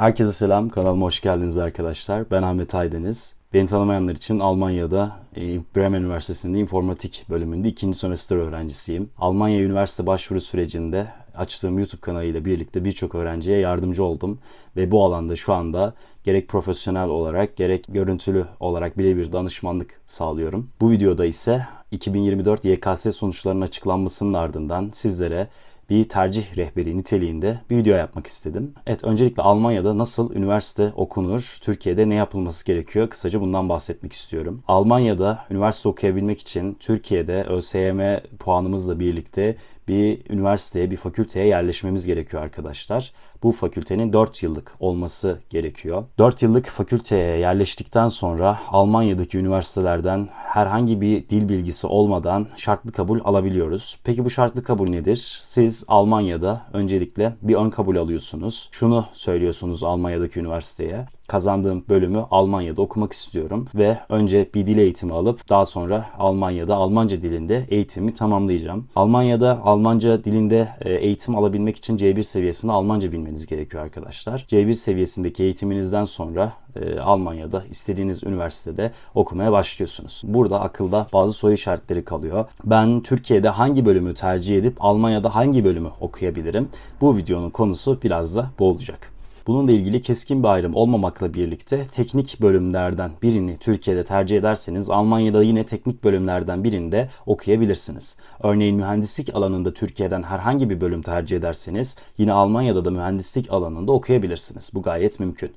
Herkese selam, kanalıma hoş geldiniz arkadaşlar. Ben Ahmet Aydeniz. Beni tanımayanlar için Almanya'da e, Bremen Üniversitesi'nde informatik bölümünde ikinci semestr öğrencisiyim. Almanya üniversite başvuru sürecinde açtığım YouTube kanalıyla birlikte birçok öğrenciye yardımcı oldum. Ve bu alanda şu anda gerek profesyonel olarak gerek görüntülü olarak birebir danışmanlık sağlıyorum. Bu videoda ise 2024 YKS sonuçlarının açıklanmasının ardından sizlere bir tercih rehberi niteliğinde bir video yapmak istedim. Evet öncelikle Almanya'da nasıl üniversite okunur, Türkiye'de ne yapılması gerekiyor kısaca bundan bahsetmek istiyorum. Almanya'da üniversite okuyabilmek için Türkiye'de ÖSYM puanımızla birlikte bir üniversiteye, bir fakülteye yerleşmemiz gerekiyor arkadaşlar. Bu fakültenin 4 yıllık olması gerekiyor. 4 yıllık fakülteye yerleştikten sonra Almanya'daki üniversitelerden herhangi bir dil bilgisi olmadan şartlı kabul alabiliyoruz. Peki bu şartlı kabul nedir? Siz Almanya'da öncelikle bir ön kabul alıyorsunuz. Şunu söylüyorsunuz Almanya'daki üniversiteye kazandığım bölümü Almanya'da okumak istiyorum ve önce bir dil eğitimi alıp daha sonra Almanya'da Almanca dilinde eğitimi tamamlayacağım. Almanya'da Almanca dilinde e, eğitim alabilmek için C1 seviyesinde Almanca bilmeniz gerekiyor arkadaşlar. C1 seviyesindeki eğitiminizden sonra e, Almanya'da istediğiniz üniversitede okumaya başlıyorsunuz. Burada akılda bazı soru işaretleri kalıyor. Ben Türkiye'de hangi bölümü tercih edip Almanya'da hangi bölümü okuyabilirim? Bu videonun konusu biraz da bu olacak. Bununla ilgili keskin bir ayrım olmamakla birlikte teknik bölümlerden birini Türkiye'de tercih ederseniz Almanya'da yine teknik bölümlerden birinde okuyabilirsiniz. Örneğin mühendislik alanında Türkiye'den herhangi bir bölüm tercih ederseniz yine Almanya'da da mühendislik alanında okuyabilirsiniz. Bu gayet mümkün.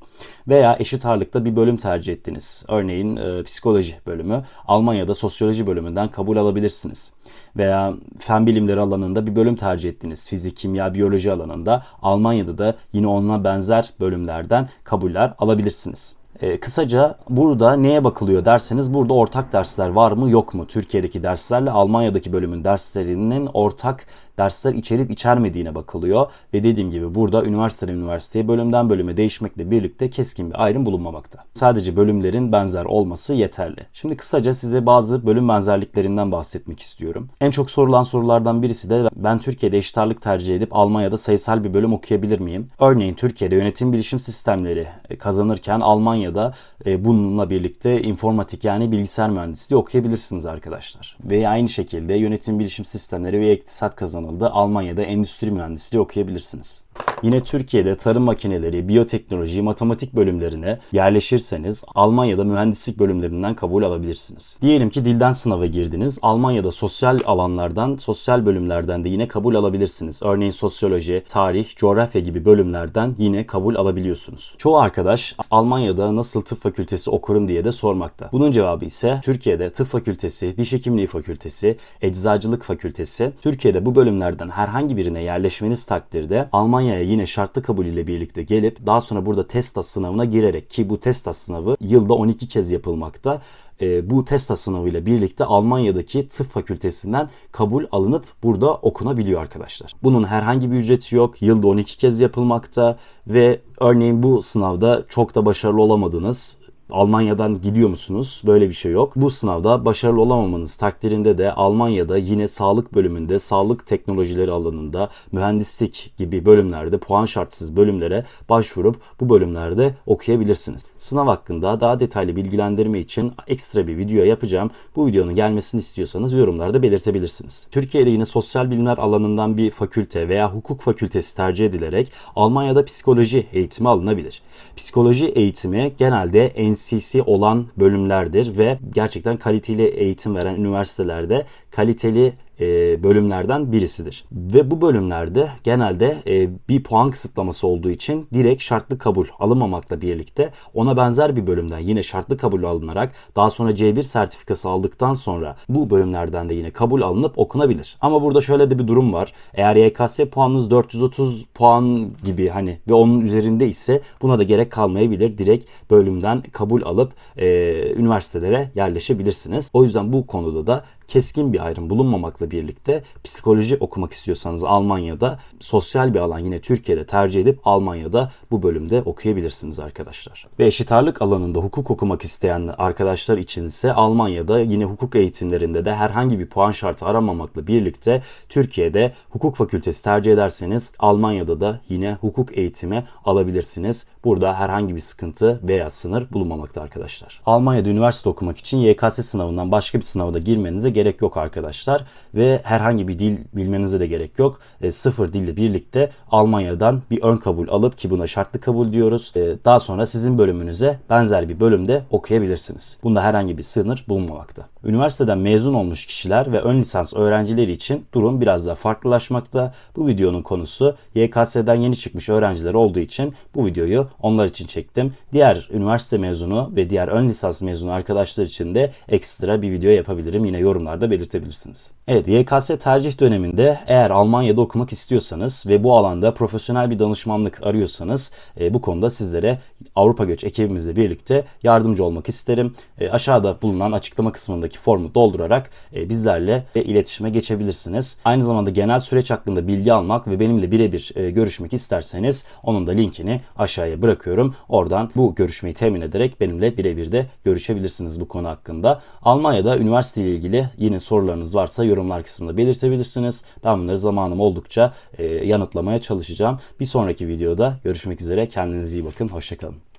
Veya eşit ağırlıkta bir bölüm tercih ettiniz. Örneğin e, psikoloji bölümü Almanya'da sosyoloji bölümünden kabul alabilirsiniz veya fen bilimleri alanında bir bölüm tercih ettiniz. Fizik, kimya, biyoloji alanında Almanya'da da yine ona benzer bölümlerden kabuller alabilirsiniz. E, kısaca burada neye bakılıyor derseniz burada ortak dersler var mı yok mu? Türkiye'deki derslerle Almanya'daki bölümün derslerinin ortak dersler içerip içermediğine bakılıyor. Ve dediğim gibi burada üniversiteden üniversiteye bölümden bölüme değişmekle birlikte keskin bir ayrım bulunmamakta. Sadece bölümlerin benzer olması yeterli. Şimdi kısaca size bazı bölüm benzerliklerinden bahsetmek istiyorum. En çok sorulan sorulardan birisi de ben Türkiye'de eşit ağırlık tercih edip Almanya'da sayısal bir bölüm okuyabilir miyim? Örneğin Türkiye'de yönetim bilişim sistemleri kazanırken Almanya'da e, bununla birlikte informatik yani bilgisayar mühendisliği okuyabilirsiniz arkadaşlar. Ve aynı şekilde yönetim bilişim sistemleri ve iktisat kazanıldı. Almanya'da endüstri mühendisliği okuyabilirsiniz. Yine Türkiye'de tarım makineleri, biyoteknoloji, matematik bölümlerine yerleşirseniz Almanya'da mühendislik bölümlerinden kabul alabilirsiniz. Diyelim ki dilden sınava girdiniz. Almanya'da sosyal alanlardan, sosyal bölümlerden de yine kabul alabilirsiniz. Örneğin sosyoloji, tarih, coğrafya gibi bölümlerden yine kabul alabiliyorsunuz. Çoğu arkadaş Almanya'da nasıl tıp fakültesi okurum diye de sormakta. Bunun cevabı ise Türkiye'de tıp fakültesi, diş hekimliği fakültesi, eczacılık fakültesi, Türkiye'de bu bölümlerden herhangi birine yerleşmeniz takdirde Almanya Almanya'ya yine şartlı kabul ile birlikte gelip daha sonra burada TESTAS sınavına girerek ki bu TESTAS sınavı yılda 12 kez yapılmakta. E, bu TESTAS sınavı ile birlikte Almanya'daki tıp fakültesinden kabul alınıp burada okunabiliyor arkadaşlar. Bunun herhangi bir ücreti yok. Yılda 12 kez yapılmakta ve örneğin bu sınavda çok da başarılı olamadınız Almanya'dan gidiyor musunuz? Böyle bir şey yok. Bu sınavda başarılı olamamanız takdirinde de Almanya'da yine sağlık bölümünde, sağlık teknolojileri alanında, mühendislik gibi bölümlerde puan şartsız bölümlere başvurup bu bölümlerde okuyabilirsiniz. Sınav hakkında daha detaylı bilgilendirme için ekstra bir video yapacağım. Bu videonun gelmesini istiyorsanız yorumlarda belirtebilirsiniz. Türkiye'de yine sosyal bilimler alanından bir fakülte veya hukuk fakültesi tercih edilerek Almanya'da psikoloji eğitimi alınabilir. Psikoloji eğitimi genelde NC NCC olan bölümlerdir ve gerçekten kaliteli eğitim veren üniversitelerde kaliteli e, bölümlerden birisidir. Ve bu bölümlerde genelde e, bir puan kısıtlaması olduğu için direkt şartlı kabul alınmamakla birlikte ona benzer bir bölümden yine şartlı kabul alınarak daha sonra C1 sertifikası aldıktan sonra bu bölümlerden de yine kabul alınıp okunabilir. Ama burada şöyle de bir durum var. Eğer YKS puanınız 430 puan gibi hani ve onun üzerinde ise buna da gerek kalmayabilir. Direkt bölümden kabul alıp e, üniversitelere yerleşebilirsiniz. O yüzden bu konuda da keskin bir ayrım bulunmamakla birlikte psikoloji okumak istiyorsanız Almanya'da sosyal bir alan yine Türkiye'de tercih edip Almanya'da bu bölümde okuyabilirsiniz arkadaşlar. Ve eşit ağırlık alanında hukuk okumak isteyen arkadaşlar için ise Almanya'da yine hukuk eğitimlerinde de herhangi bir puan şartı aramamakla birlikte Türkiye'de hukuk fakültesi tercih ederseniz Almanya'da da yine hukuk eğitimi alabilirsiniz. burada herhangi bir sıkıntı veya sınır bulunmamakta arkadaşlar. Almanya'da üniversite okumak için YKS sınavından başka bir sınava da girmenize gerek yok arkadaşlar ve herhangi bir dil bilmenize de gerek yok. E, sıfır dille birlikte Almanya'dan bir ön kabul alıp ki buna şartlı kabul diyoruz. E, daha sonra sizin bölümünüze benzer bir bölümde okuyabilirsiniz. Bunda herhangi bir sınır bulunmamakta. Üniversiteden mezun olmuş kişiler ve ön lisans öğrencileri için durum biraz daha farklılaşmakta. Bu videonun konusu YKS'den yeni çıkmış öğrenciler olduğu için bu videoyu onlar için çektim. Diğer üniversite mezunu ve diğer ön lisans mezunu arkadaşlar için de ekstra bir video yapabilirim. Yine yorumlarda belirtebilirsiniz. Evet YKS tercih döneminde eğer Almanya'da okumak istiyorsanız ve bu alanda profesyonel bir danışmanlık arıyorsanız e, bu konuda sizlere Avrupa Göç ekibimizle birlikte yardımcı olmak isterim. E, aşağıda bulunan açıklama kısmındaki formu doldurarak e, bizlerle e, iletişime geçebilirsiniz. Aynı zamanda genel süreç hakkında bilgi almak ve benimle birebir e, görüşmek isterseniz onun da linkini aşağıya bırakıyorum. Oradan bu görüşmeyi temin ederek benimle birebir de görüşebilirsiniz bu konu hakkında. Almanya'da üniversite ile ilgili yine sorularınız varsa yorumlar kısmında belirtebilirsiniz. Ben bunları zamanım oldukça e, yanıtlamaya çalışacağım. Bir sonraki videoda görüşmek üzere. Kendinize iyi bakın. Hoşçakalın.